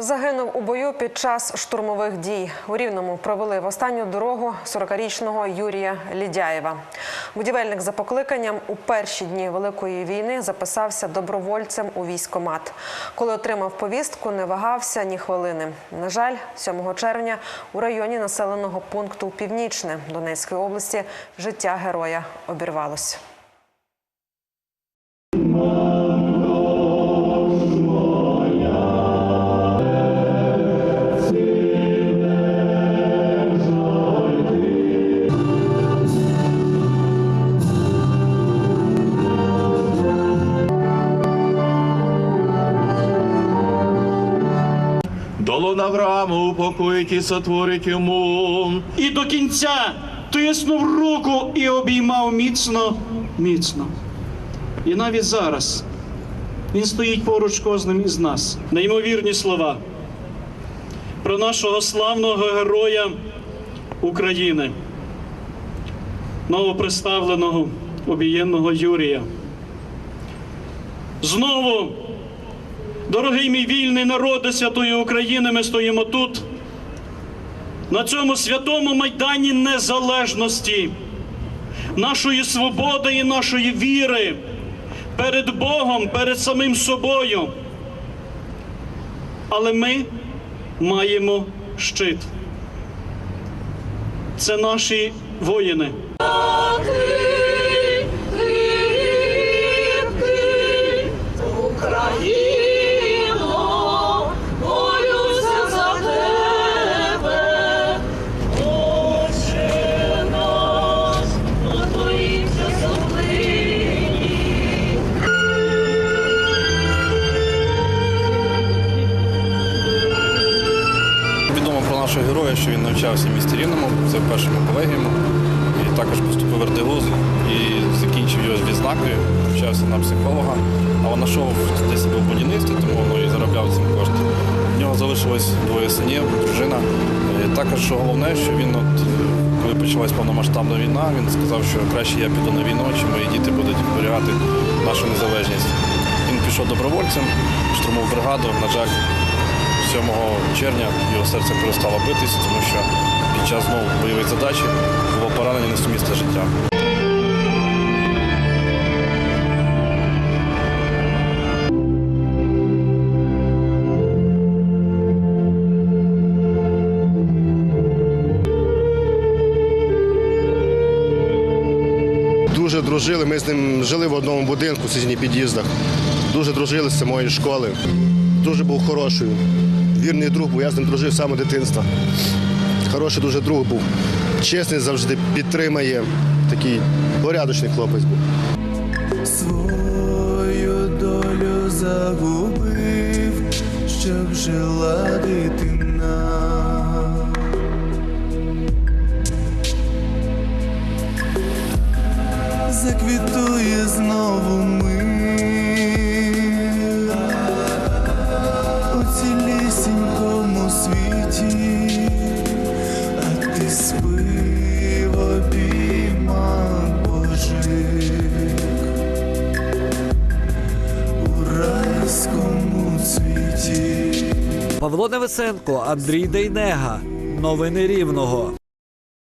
Загинув у бою під час штурмових дій. У Рівному провели в останню дорогу 40-річного Юрія Лідяєва. Будівельник за покликанням у перші дні Великої війни записався добровольцем у військомат. Коли отримав повістку, не вагався ні хвилини. На жаль, 7 червня у районі населеного пункту Північне Донецької області життя героя обірвалось. Аврааму упокоїть і сотворить йому. і до кінця тиснув руку і обіймав міцно, міцно. І навіть зараз він стоїть поруч кожним із нас. Неймовірні слова про нашого славного героя України, новоприставленого обієнного Юрія. Знову, дорогий мій вільний народи святої України, ми стоїмо тут на цьому святому майдані незалежності, нашої свободи і нашої віри перед Богом, перед самим собою. Але ми маємо щит. Це наші воїни. Відомо про нашого героя, що він навчався в місті Рівному, це в першому колегіуму. І також поступив в РДГУЗ і закінчив його з відзнакою, навчався на психолога, але знайшов десь себе в будівництві, тому ну, і заробляв цим кошти. У нього залишилось двоє синів, дружина. І також головне, що він, от, коли почалась повномасштабна війна, він сказав, що краще я піду на війну, чи мої діти будуть зберігати нашу незалежність. Він пішов добровольцем, штурмов бригаду. На жаль, 7 червня його серце перестало битись, тому що під час знову бойових задач було поранення несумісне життя. Дуже дружили. Ми з ним жили в одному будинку в сусідніх під'їздах. Дуже дружили з самої школи. Дуже був хороший. Вірний друг, бо я з ним дружив самого дитинства. Хороший дуже друг був. Чесний завжди підтримає. Такий порядочний хлопець був. Свою долю загубив, щоб жила дитина. Заквітує знову у цілісінькому світі, а ти спи в обіймах Божих у райському світі. Павло Невесенко, Андрій Дейнега. Новини Рівного.